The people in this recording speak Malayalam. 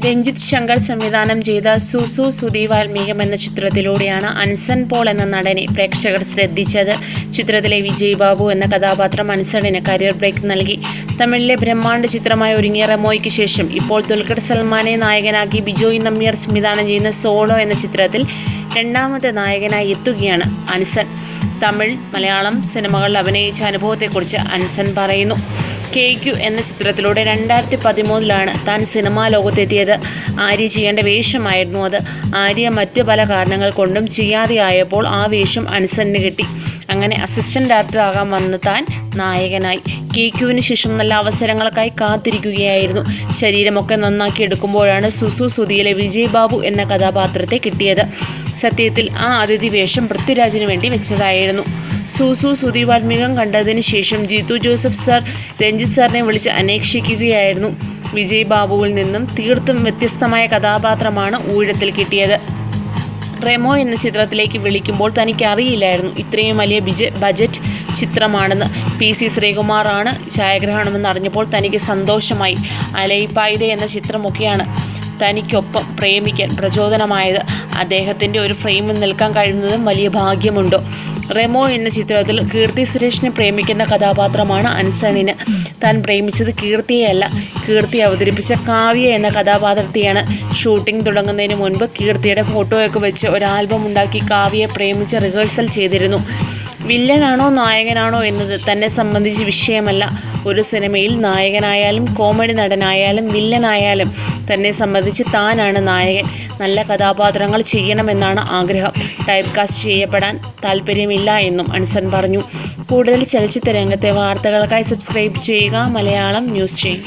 രഞ്ജിത്ത് ശങ്കർ സംവിധാനം ചെയ്ത സുസു സുധി വാൽമീകം എന്ന ചിത്രത്തിലൂടെയാണ് അൻസൻ പോൾ എന്ന നടനെ പ്രേക്ഷകർ ശ്രദ്ധിച്ചത്. ചിത്രത്തിലെ വിജയ് ബാബു എന്ന കഥാപാത്രം അൻസണിന് കരിയർ ബ്രേക്ക് നൽകി. തമിഴിലെ ബ്രഹ്മാണ്ഡ ചിത്രമായ ഒരുങ്ങിയ റമോയ്ക്ക് ശേഷം ഇപ്പോൾ ദുൽഖർ സൽമാനെ നായകനാക്കി ബിജോയ് നമ്പ്യാർ സംവിധാനം ചെയ്യുന്ന സോളോ എന്ന ചിത്രത്തിൽ രണ്ടാമത്തെ നായകനായി എത്തുകയാണ് അൻസൻ തമിഴ് മലയാളം സിനിമകളിൽ അഭിനയിച്ച അനുഭവത്തെക്കുറിച്ച് അൻസൻ പറയുന്നു. കെ ക്യു എന്ന ചിത്രത്തിലൂടെ രണ്ടായിരത്തി പതിമൂന്നിലാണ് താൻ സിനിമാ ലോകത്തെത്തിയത്. ആര്യ ചെയ്യേണ്ട വേഷമായിരുന്നു അത്. ആര്യ മറ്റ് പല കാരണങ്ങൾ കൊണ്ടും ചെയ്യാതെയായപ്പോൾ ആ വേഷം അൻസന് കിട്ടി. അങ്ങനെ അസിസ്റ്റന്റ് ഡയറക്ടറാകാൻ വന്ന് വന്ന താൻ നായകനായി. കെ ക്യുവിന് ശേഷം നല്ല അവസരങ്ങൾക്കായി കാത്തിരിക്കുകയായിരുന്നു. ശരീരമൊക്കെ നന്നാക്കി എടുക്കുമ്പോഴാണ് സുസു സുധിയിലെ വിജയ് ബാബു എന്ന കഥാപാത്രത്തെ കിട്ടിയത്. സത്യത്തിൽ ആ അതിഥി വേഷം പൃഥ്വിരാജിന് വേണ്ടി വെച്ചതായിരുന്നു. സൂസു സുദീപാത്മികം കണ്ടതിന് ശേഷം ജീതു ജോസഫ് സാർ രഞ്ജിത്ത് സാറിനെ വിളിച്ച് അന്വേഷിക്കുകയായിരുന്നു. വിജയ് ബാബുവിൽ നിന്നും തീർത്തും വ്യത്യസ്തമായ കഥാപാത്രമാണ് ഊഴത്തിൽ കിട്ടിയത്. റെമോ എന്ന ചിത്രത്തിലേക്ക് വിളിക്കുമ്പോൾ തനിക്ക് അറിയില്ലായിരുന്നു ഇത്രയും വലിയ ബിജ ബജറ്റ് ചിത്രമാണെന്ന്. പി സി ശ്രീകുമാറാണ് ഛായാഗ്രഹണമെന്ന് അറിഞ്ഞപ്പോൾ തനിക്ക് സന്തോഷമായി. അലൈപ്പായുധ എന്ന ചിത്രമൊക്കെയാണ് തനിക്കൊപ്പം പ്രേമിക്കാൻ പ്രചോദനമായത്. അദ്ദേഹത്തിന്റെ ഒരു ഫ്രെയിമിൽ നിൽക്കാൻ കഴിയുന്നതും വലിയ ഭാഗ്യമുണ്ടോ. റെമോ എന്ന ചിത്രത്തിൽ കീർത്തി സുരേഷിനെ പ്രേമിക്കുന്ന കഥാപാത്രമാണ് അൻസണിന്. താൻ പ്രേമിച്ചത് കീർത്തിയെയല്ല. കീർത്തി അവതരിപ്പിച്ച കാവ്യ എന്ന കഥാപാത്രത്തെയാണ് ഷൂട്ടിംഗ് തുടങ്ങുന്നതിന് മുൻപ് കീർത്തിയുടെ ഫോട്ടോയൊക്കെ വെച്ച് ഒരു ആൽബം ഉണ്ടാക്കി കാവ്യയെ പ്രേമിച്ച് റിഹേഴ്സൽ ചെയ്തിരുന്നു. വില്ലനാണോ നായകനാണോ എന്നത് തന്നെ സംബന്ധിച്ച് വിഷയമല്ല. ഒരു സിനിമയിൽ നായകനായാലും കോമഡി നടനായാലും വില്ലനായാലും തന്നെ സംബന്ധിച്ച് താനാണ് നായകൻ. നല്ല കഥാപാത്രങ്ങൾ ചെയ്യണമെന്നാണ് ആഗ്രഹം. ടൈപ്പ് കാസ്റ്റ് ചെയ്യപ്പെടാൻ താല്പര്യമില്ല എന്നും അൻസൻ പറഞ്ഞു. കൂടുതൽ ചലച്ചിത്ര രംഗത്തെ വാർത്തകൾക്കായി സബ്സ്ക്രൈബ് ചെയ്യുക. മലയാളം ന്യൂസ് ചെയ്യും